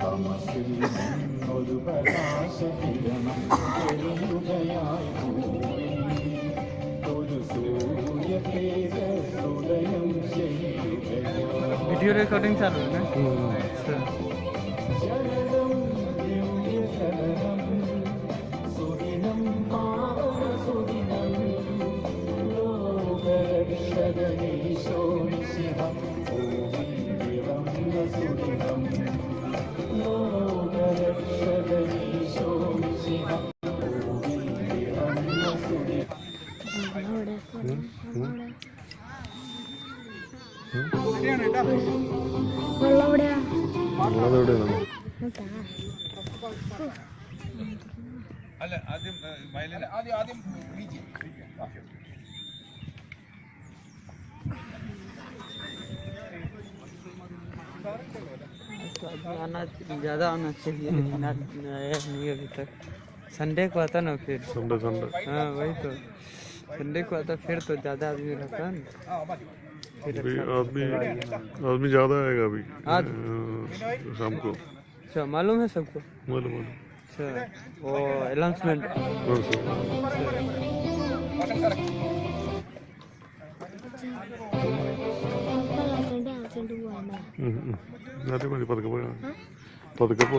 തമസിൽ ഒരു പ്രകാശകിരണം തെളിയുകയായി ഒരു സൂര്യ തേജസ്സുദയം ചെയ്യുകയാണ് വീഡിയോ റെക്കോർഡിംഗ് ചാനൽ അല്ല ആദ്യം വയലിൻ ആദ്യം ആദ്യം ബീജി तो अभी आना ज़्यादा आना चाहिए लेकिन आज आया नहीं अभी तक संडे को आता ना फिर। संडे संडे हाँ वही तो। संडे को आता फिर तो ज़्यादा आदमी रहता अच्छा तो ना आदमी आदमी ज़्यादा आएगा अभी। हाँ, शाम को। अच्छा मालूम है सबको? मालूम मालूम। अच्छा वो अनाउंसमेंट పదకపోయా పదకపో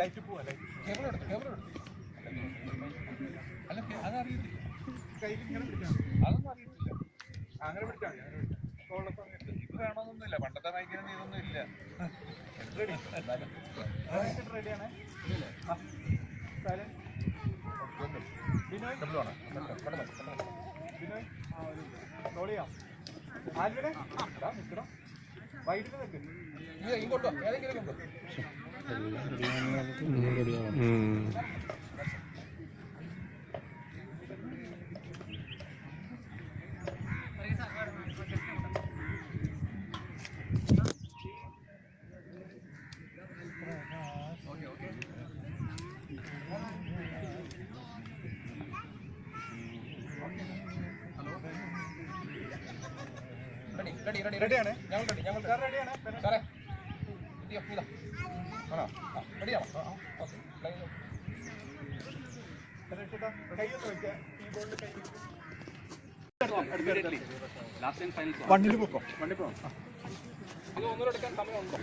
ലൈറ്റ് പോവാ ലൈറ്റ് കേബിൾ എടുത്തു കേബിൾ എടുത്തു അല്ല അതറിയത്തില്ല കയ്യിൽ ഇങ്ങനെ പിടിക്കാം അതൊന്നും അറിയത്തില്ല അങ്ങനെ പിടിച്ചാൽ മതി അങ്ങനെ പിടിച്ചാൽ ഉള്ള സമയത്ത് ഇത് വേണമെന്നൊന്നുമില്ല പണ്ടത്തെ മൈക്കിനൊന്നും ഇതൊന്നും ഇല്ല റെഡി റെഡിയാണ് ബിനോയ് ബിനോയ് റോളിയാ ആരുടെ നിൽക്കണം വൈകിട്ട് നിൽക്കും ഇങ്ങോട്ടോ ഏതെങ്കിലും കൊണ്ടോ റെഡിയാണ് ഞങ്ങൾ റെഡി ഞങ്ങൾ റെഡിയാണ് സാറേ ഇയ്യോ, ഇതാ ആണോ ആ, റെഡിയാണോ ആ, ആ, ഓക്കേ. Line of. കൈയൊന്ന് വെക്കുക കീബോർഡിൽ കൈ വണ്ണിൽ പോക്കോ വണ്ണിൽ പോകണം ഇത് ഒന്നുകൂടെ എടുക്കാൻ സമയമുണ്ടോ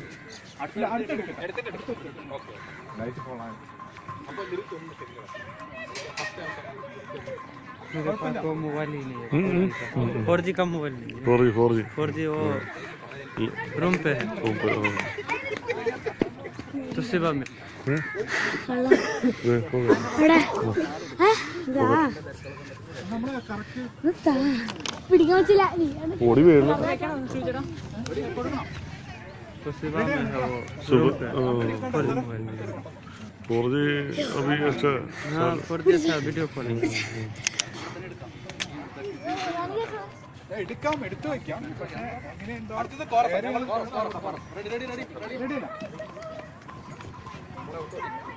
അടുത്തെടുക്കും എടുത്തിട്ട് എടുക്കും ഓക്കെ ലൈറ്റ് പോകാൻ അപ്പോൾ ലിറിക്സ് ഒന്നും ശരിയാണ് मेरे पास वो मोबाइल ही नहीं ഉം, ഉം, है ഉം, ഉം. फोर जी का मोबाइल नहीं है four G four G four G वो रूम पे है तो शिवा में വെള്ളം എവിടെ ഏ? ഇതാ ഇതാ. പിടിക്കാൻ പറ്റില്ല നീ ആണ്. ഓടി വീഴുന്നു तो शिवा में है वो सुबह फोर जी मोबाइल नहीं है ഫോർ ജി अभी अच्छा हाँ फोर जी था वीडियो कॉलिंग എടുക്കാം എടുത്തു വെക്കാം പക്ഷേ എങ്ങനെയുണ്ടോ അടുത്തത് ready ready ready ready Gracias.